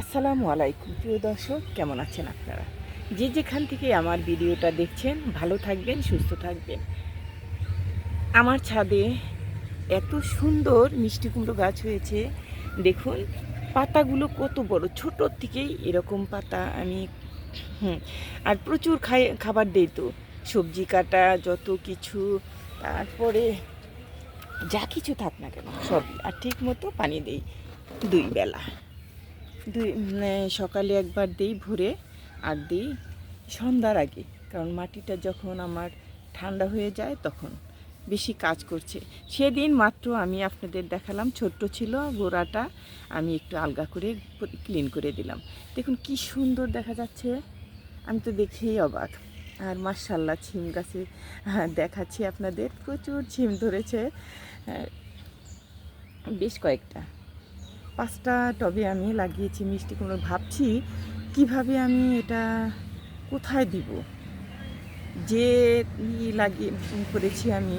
আসসালামু আলাইকুম। প্রিয় দর্শক, কেমন আছেন আপনারা? যে যেখান থেকে আমার ভিডিওটা দেখছেন, ভালো থাকবেন, সুস্থ থাকবেন। আমার ছাদে এত সুন্দর মিষ্টি কুমড়ো গাছ হয়েছে। দেখুন, পাতাগুলো কত বড় ছোটোর থেকেই এরকম পাতা আমি আর প্রচুর খাই, খাবার দিই তো। সবজি কাটা, যত কিছু, তারপরে যা কিছু থাক না কেন, সবই। আর ঠিক মতো পানি দেই দুই বেলা। দুই মানে সকালে একবার দিই ভোরে আর দিই সন্ধ্যার আগে। কারণ মাটিটা যখন আমার ঠান্ডা হয়ে যায় তখন বেশি কাজ করছে। সেদিন মাত্র আমি আপনাদের দেখালাম ছোট্ট ছিল গোড়াটা আমি একটু আলগা করে ক্লিন করে দিলাম। দেখুন কি সুন্দর দেখা যাচ্ছে। আমি তো দেখেই অবাক। আর মার্শাল্লাহ ছিম গাছে হ্যাঁ, দেখাচ্ছি আপনাদের। প্রচুর ছিম ধরেছে। বেশ কয়েকটা। পাঁচটা টবে আমি লাগিয়েছি, মিষ্টি কুমড়ো ভাবছি, কীভাবে আমি এটা কোথায় দিব? যে লাগিয়ে করেছি আমি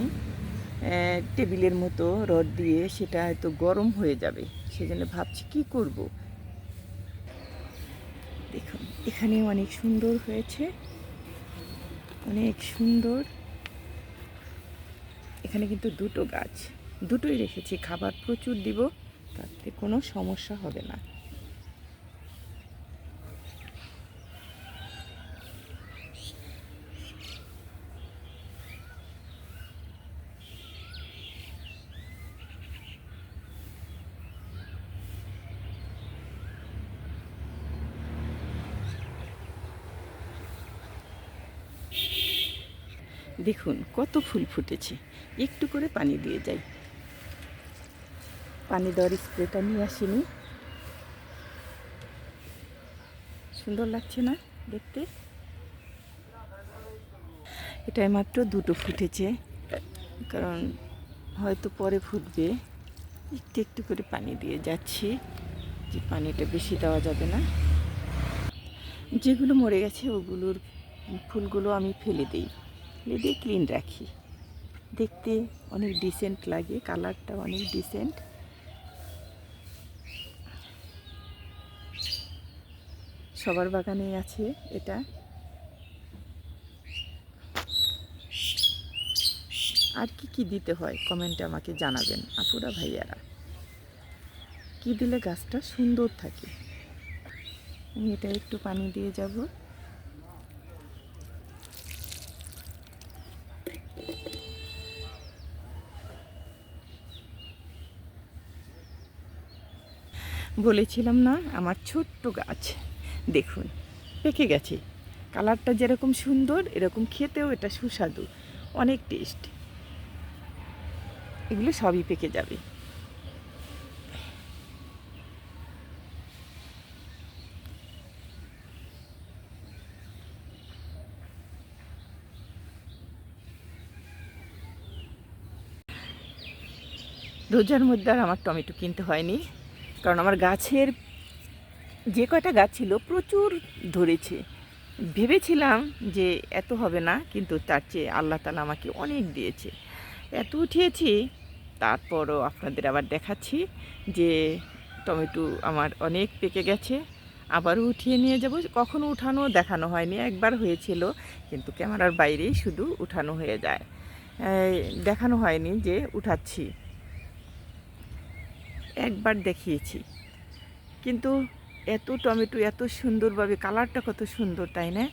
টেবিলের মতো রড দিয়ে সেটা হয়তো গরম হয়ে যাবে, সেজন্য ভাবছি কি করব? দেখুন এখানে অনেক সুন্দর হয়েছে, অনেক সুন্দর। এখানে কিন্তু দুটো গাছ, দুটোই রেখেছি, খাবার প্রচুর দিব। তাতে কোনো সমস্যা হবে না। দেখুন কত ফুল ফুটেছে। একটু করে পানি দিয়ে যাই। পানি দেওয়ার স্প্রেটা নিয়ে আসিনি। সুন্দর লাগছে না দেখতে? এটাই মাত্র দুটো ফুটেছে, কারণ হয়তো পরে ফুটবে। একটু একটু করে পানি দিয়ে যাচ্ছি, যে পানিটা বেশি দেওয়া যাবে না। যেগুলো মরে গেছে ওগুলোর ফুলগুলো আমি ফেলে দিই, ফেলে দিয়ে ক্লিন রাখি। দেখতে অনেক ডিসেন্ট লাগে কালারটা অনেক ডিসেন্ট সবার বাগানে আছে এটা। আর কি কি দিতে হয় কমেন্টে আমাকে জানাবেন, আপুরা, ভাইয়ারা। কি দিলে গাছটা সুন্দর থাকে? আমি এটা একটু পানি দিয়ে যাব। বলেছিলাম না, আমার ছোট্ট গাছ। দেখুন। পেকে গেছে। কালারটা যেরকম সুন্দর, এরকম খেতেও এটা সুস্বাদু। অনেক টেস্ট। এগুলো সবই পেকে যাবে। রোজার মধ্যে আর আমার টমেটো কিনতে হয়নি। কারণ আমার গাছের যে কয়টা গাছ ছিল প্রচুর ধরেছে। ভেবেছিলাম যে এত হবে না, কিন্তু তার চেয়ে আল্লাহ তালা আমাকে অনেক দিয়েছে। এত উঠিয়েছি, তারপরও আপনাদের আবার দেখাচ্ছি যে টমেটো আমার অনেক পেকে গেছে। আবারও উঠিয়ে নিয়ে যাব। কখনো উঠানো দেখানো হয়নি, একবার হয়েছিল, কিন্তু ক্যামেরার বাইরেই শুধু উঠানো হয়ে যায়। দেখানো হয়নি যে উঠাচ্ছি। একবার দেখিয়েছি। কিন্তু এত টমেটো এত সুন্দরভাবে, কালারটা কত সুন্দর, তাই না?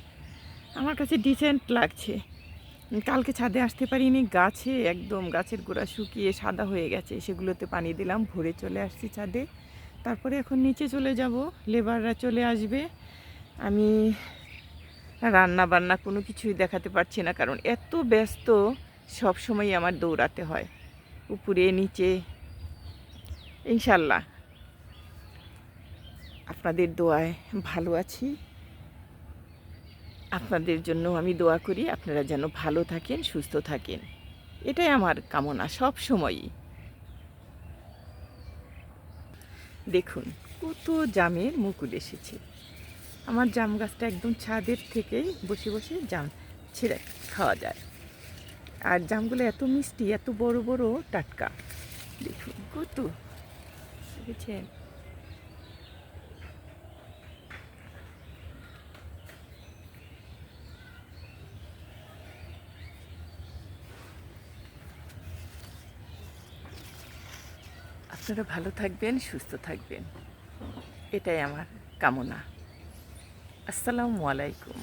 আমার কাছে ডিসেন্ট লাগছে। কালকে ছাদে আসতে পারিনি, গাছে একদম গাছের গোড়া শুকিয়ে সাদা হয়ে গেছে। সেগুলোতে পানি দিলাম, ভরে চলে আসছি ছাদে। তারপরে এখন নিচে চলে যাব, লেবাররা চলে আসবে। আমি রান্না বান্না কোনো কিছুই দেখাতে পারছি না, কারণ এত ব্যস্ত সব সময় আমার দৌড়াতে হয়। উপরে, নিচে, ইনশাল্লাহ। আপনাদের দোয়ায় ভালো আছি। আপনাদের জন্য আমি দোয়া করি, আপনারা যেন ভালো থাকেন, সুস্থ থাকেন। এটাই আমার কামনা সব সময়ই। দেখুন, কত জামের মুকুল এসেছে। আমার জাম গাছটা একদম ছাদের থেকেই বসে বসে জাম ছিঁড়ে খাওয়া যায়। আর জামগুলো এত মিষ্টি, এত বড় বড় টাটকা। দেখুন, কত। দেখেছেন আপনারা ভালো থাকবেন সুস্থ থাকবেন। এটাই আমার কামনা। আসসালামু আলাইকুম।